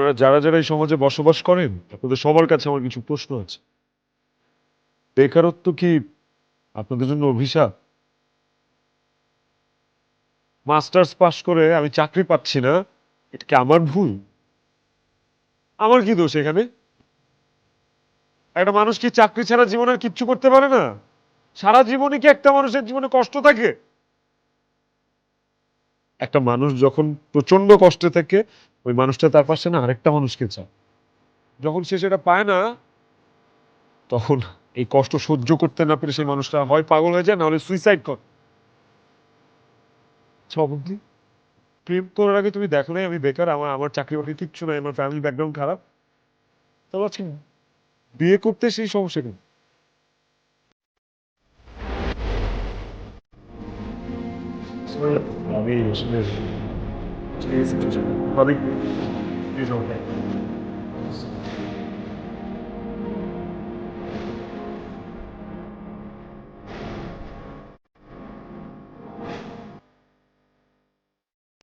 আপনারা যারা যারা এই সমাজে বসবাস করেন, আপনাদের সবার কাছে আমার কিছু প্রশ্ন আছে। বেকারত্ব কি আপনাদের জন্য অভিশাপ? মাস্টার্স পাশ করে আমি চাকরি পাচ্ছি না, এটা কি আমার ভুল? আমার কি দোষ এখানে? একটা মানুষ কি চাকরি ছাড়া জীবনের কিচ্ছু করতে পারে না? সারা জীবনে কি একটা মানুষের জীবনে কষ্ট থাকে? একটা মানুষ যখন প্রচণ্ড কষ্টে থাকে ওই মানুষটা তার পাশে না আরেকটা মানুষকে চায়। যখন সে সেটা পায় না, তখন এই কষ্ট সহ্য করতে না পেরে সেই মানুষটা হয় পাগল হয়ে যায় নাহলে সুইসাইড করে। প্রেম করার আগে তুমি দেখো নাই, আমি বেকার, আমার আমার চাকরি বাকরি কিচ্ছু নাই, আমার ফ্যামিলি ব্যাকগ্রাউন্ড খারাপ। তাহলে আজকে বিয়ে করতে সেই সমস্যা moby is visiting 种